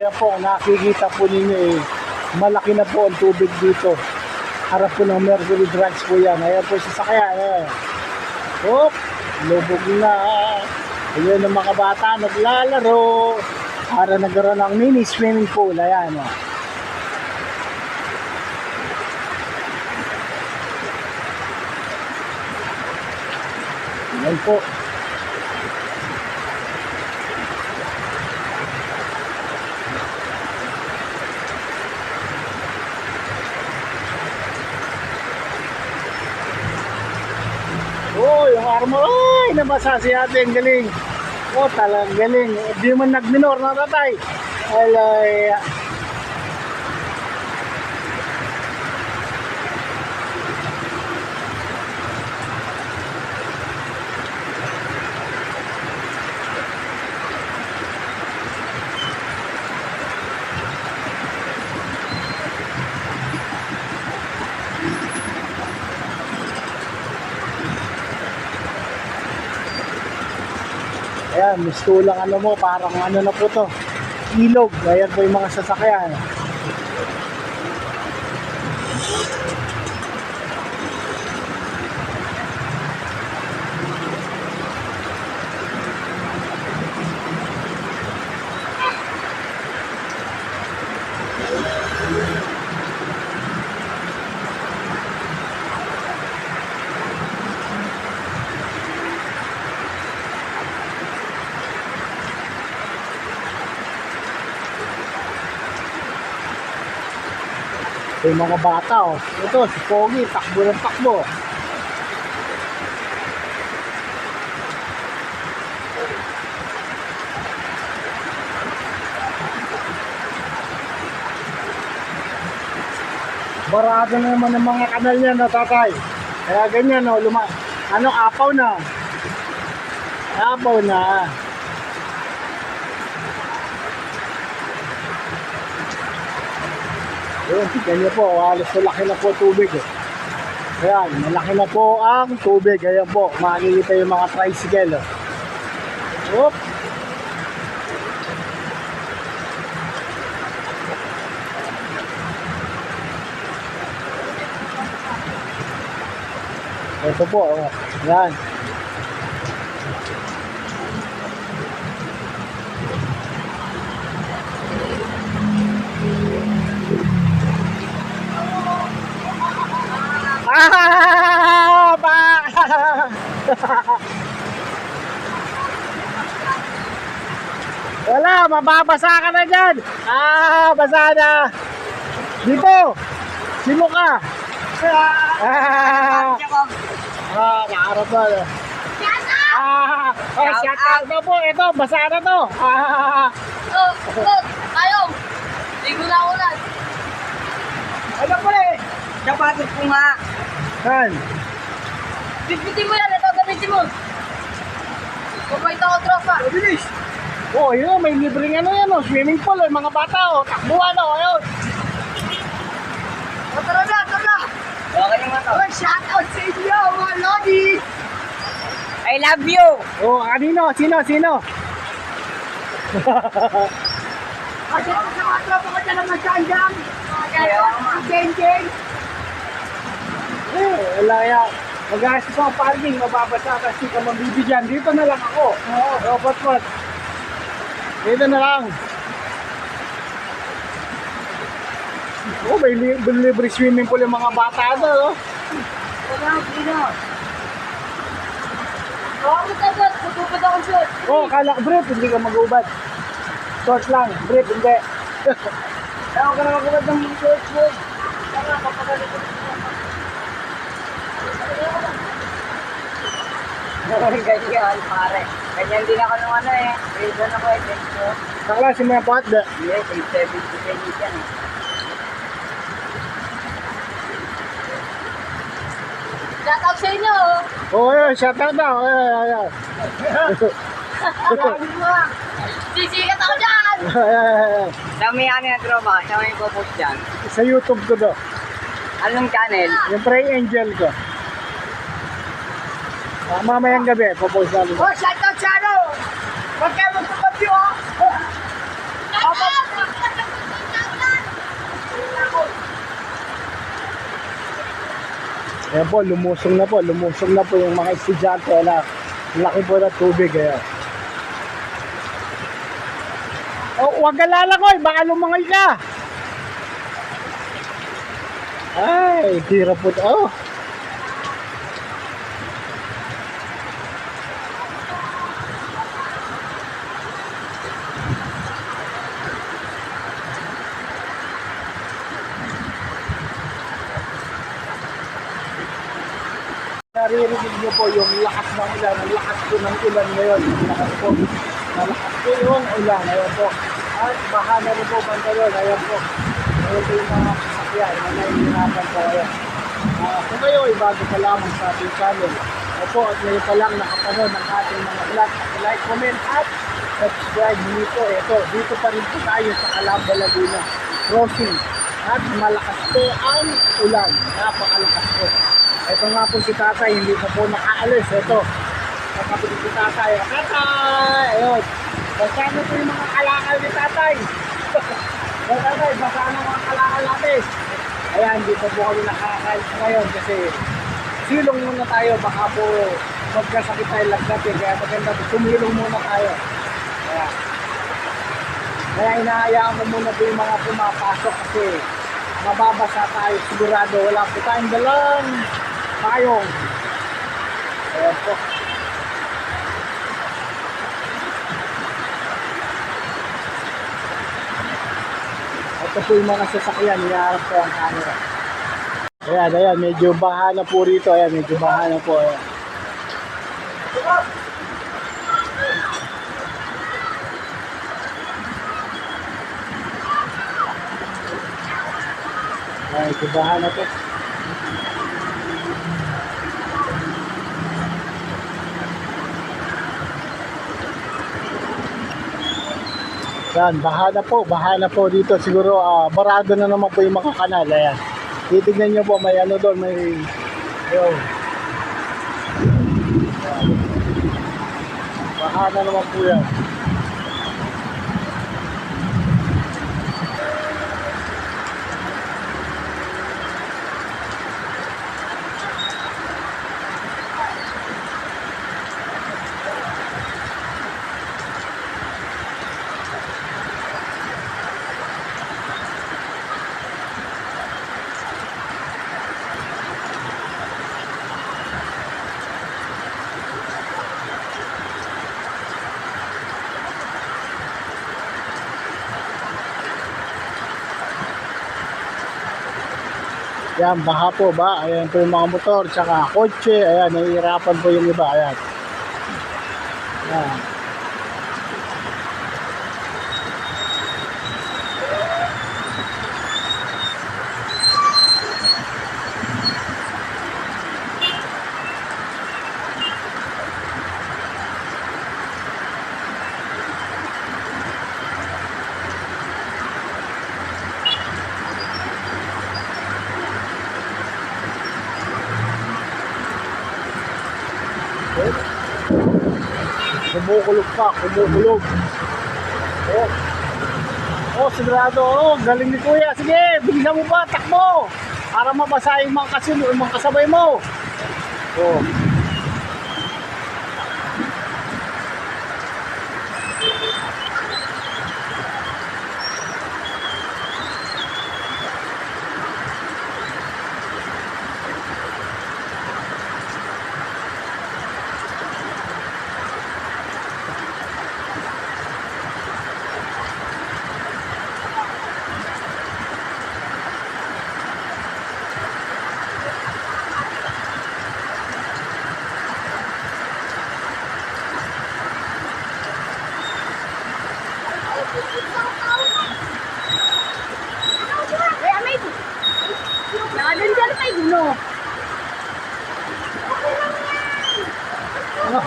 Kaya po, nakikita po ninyo eh, malaki na po ang tubig dito. Harap po ng Mercury Drugs po yan. Ayan po sa sakyan. Eh. Hop, lubog na. Ayan ang mga bata naglalaro. Para nagkaroon ng mini swimming pool. Ayan o. Ayan po. Yung armor. Ay, nabasa si ate. Ang galing. Oh, talagang galing. Di man nagminor na tatay. Alay. Ayan, lang ano mo, parang ano na po to. Ilog. Ayan po yung mga sasakyan. Yung mga bata, oh. Ito, si Pogi, takbo ng takbo. Barado na naman ang mga kanal niya, no, tatay. Kaya ganyan, no, luma... Ano, apaw na. Apaw na. Ayun, tignan niyo po, halos malaki na po tubig. Eh. Ayan, malaki na po ang tubig. Ayan po, makikita yung mga tricycle. Oh. Oop. Ito po, oh. Yan. Wala, mababasa ka na dyan. Ah, basa na. Dito. Sino ka? Ah, ah nakaharap na. Ah, oh, shout out na po. Ito, basa na to. Ah, Oh, oh, tayo. Ligo na ulan. Ano po eh? Dapat ko nga. kan. Bitbitin mo yan. Ito, gamitin mo. Mabait ako, tropa. Bilis. Oh, yun, may libreng ano yan, oh, swimming pool, oh, mga bata, oh, takbuhan, oh, ayun. O, tara na, tara na. Okay naman to. Oh, shout out sa inyo, mga Lodi. I love you. Oh, kanino? Sino? Sino? Kasi ako sa mga tropa ko dyan ang magsanjang. Jeng, jeng. Eh, wala yan. Mag-aasip ako parking, mababasa kasi ka mabibigyan. Dito na lang ako. Oo, oh, what, what? Dito na lang. Oh, may li- libre swimming pool yung mga bata doon, oh. Wala, sagot. Magpupad ako shot. Oh, kala ko, Brett, hindi ka mag-ubad. Short lang, Brett, hindi. Ako ka na magkabad ng shorts mo. Tara, papagalit ko. Ganyan, pare. Ganyan din ako nung ano eh. 1 ako eh. Grade Sa klase mo yung pot, da. 2. Yes, grade 7 to 10 yan eh. Shout out sa inyo. Oh, ayun, shout out daw. Ayun, ayun. Sisikat ako dyan. Ayun, Dami ano yung tropa. Siya may popost dyan. Sa YouTube ko daw. Anong channel? Yung Pray Angel ko. Uh, mamayang gabi, po-post. Oh, shout out sa ano! Huwag kayo magpapagyo, ha? Oh. Ayan po, lumusong na po. Lumusong na po yung mga estudyante. Wala, laki po na tubig. Ayan. Oh, huwag ka lalakoy. Baka lumangoy ka. Ay, hirap po. Oh. Naririnig niyo po yung lakas ng ulan, ang lakas po ng ulan ngayon. Lakas po. Malakas po yung ulan. Ayan po. At baha na rin po banda doon. Ayan po. Ayan po yung mga sasakyan na nahihirapan po. Ayan. Ah, kung kayo ay bago pa lamang sa ating channel, opo at ngayon pa lang nakapanood ng ating mga vlog, like, comment at subscribe dito. Ito, dito pa rin po tayo sa Calamba, Laguna. Crossing. At malakas po ang ulan. Napakalakas po. Ito nga po si tatay, hindi pa po nakaalis. Ito, nakapit si tatay. Tatay! Ayun. Basta na po yung mga kalakal ni tatay. O tatay, basta na mga kalakal natin. Ayan, dito po kami nakakalis ngayon kasi silong muna tayo. Baka po magkasakit tayo lagnat eh. Kaya maganda po, sumilong muna tayo. Kaya, kaya inaayaan ko muna po yung mga pumapasok kasi mababasa tayo sigurado. Wala po tayong dalang payong. Ayan po. Ito po yung mga sasakyan, niyaharap po ang camera. Ayan, ayan, medyo baha na po rito. Ayan, medyo baha na po. Ayan. Ayan, baha na po. Yan, baha na po, baha na po dito. Siguro, ah, barado na naman po yung mga kanal. Ayan. Titignan nyo po, may ano doon, may... Ayan. Baha na naman po yan. Yan, baha po ba? Ayan po yung mga motor, tsaka kotse. Ayan, nahihirapan po yung iba. Ayan. Ayan. Kumukulog pa, kumukulog. Oh. Oh, sigurado. Oh, galing ni Kuya. Sige, bilisan mo pa, takbo. Para mabasa yung mga yung mga kasabay mo. Oh. Ay, amay. Nakadun dyan kay Guno. Ano?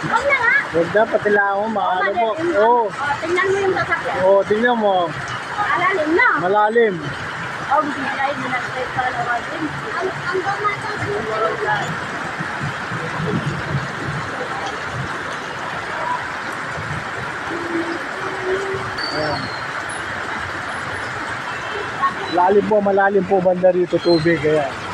Huwag na nga. Huwag na, patilaan mo, maano po. Oh. Oh, tingnan mo yung sasakyan. Oh, tingnan mo. Alalim na. Malalim. Oh, gusto nila yung minag-type ka na natin. Ang ang gumata Ayan. Lalim po, malalim po banda rito tubig. Ayan.